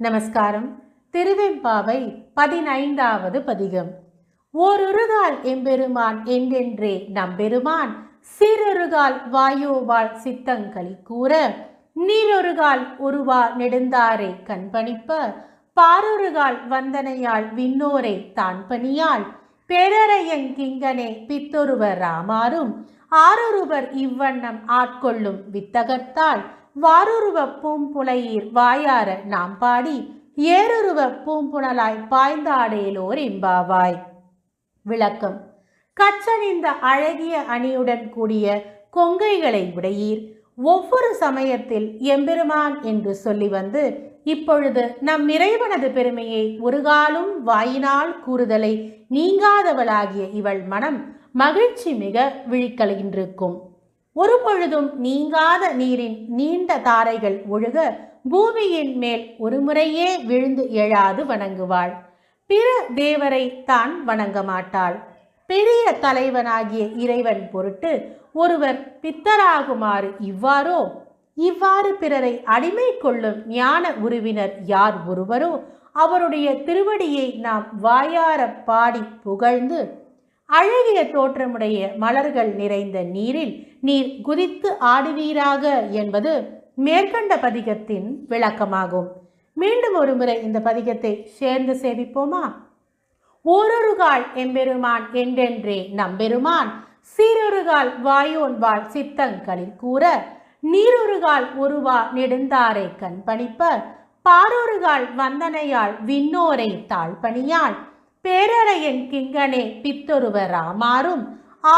நமஸ்காரம். திருவெம்பாவை பதினைந்தாவது பதிகம். ஓருருகால் எம்பெருமான் என்றென்றே நம்பெருமான் சிறொருகால் வாயோவால் சித்தங்களி கூற நீரொருகால் உருவா நெடுந்தாரை கண்பணிப்ப பாரொருகால் வந்தனையாள் விண்ணோரை தான் பணியாள் பேரறையன் கிங்கனே பித்தொருவர் ராமாரும் ஆரொருவர் இவ்வண்ணம் ஆட்கொள்ளும் வித்தகத்தால் வாருருவ பூம்புலையீர் வாயார நாம் பாடி ஏருருவ பூம்புணலாய் பாய்ந்தாடேலோர் இம்பாவாய். விளக்கம். கச்சனிந்த அழகிய அணியுடன் கூடிய கொங்கைகளை உடையீர். ஒவ்வொரு சமயத்தில் எம்பெருமான் என்று சொல்லி வந்து இப்பொழுது நம் இறைவனது பெருமையை ஒருகாலும் வாயினால் கூறுதலை நீங்காதவளாகிய இவள் மனம் மகிழ்ச்சி மிக விழிக்கலைகின்றிருக்கும். ஒரு பொழுதும் நீங்காத நீரின் நீண்ட தாரைகள் ஒழுக பூமியின் மேல் ஒரு முறையே விழுந்து எழாது வணங்குவாள். பிற தேவரை தான் வணங்க மாட்டாள். பெரிய தலைவனாகிய இறைவன் பொருட்டு ஒருவர் பித்தராகுமாறு இவ்வாறோ? இவ்வாறு பிறரை அடிமை கொள்ளும் ஞான உருவினர் யார் ஒருவரோ? அவருடைய திருவடியை நாம் வாயார பாடி புகழ்ந்து அழகிய தோற்றமுடைய மலர்கள் நிறைந்த நீரில் நீர் குதித்து ஆடுவீராக என்பது மேற்கண்ட பதிகத்தின் விளக்கமாகும். மீண்டும் ஒருமுறை இந்த பதிகத்தை சேர்ந்து சேவிப்போமா ஓரொருகால் எம்பெருமான் என்றென்றே நம்பெருமான் சீரொருகால் வாயோன்பால் சித்தங்களில் கூற நீரொருகால் உருவா நெடுந்தாரை கண்பணிப்ப பாரொருகால் வந்தனையால் விண்ணோரை தாழ்பணியாள் பேரறையன் கிங்கனே பித்தொருவர் ஆமாறும்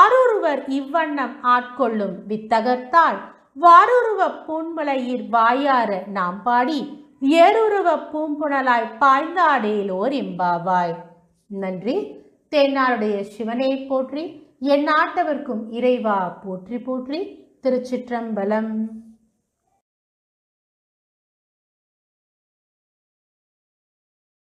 ஆரொருவர் இவ்வண்ணம் ஆட்கொள்ளும் வித்தகத்தால் வாரூருவ பூண்மலையிற் வாயார நாம் பாடி ஏருருவ பூம்புணலாய் பாய்ந்தாடேலோர் இம்பாவாய். நன்றி. தென்னாருடைய சிவனை போற்றி என் நாட்டவர்க்கும் இறைவா போற்றி போற்றி திருச்சிற்றம்பலம்.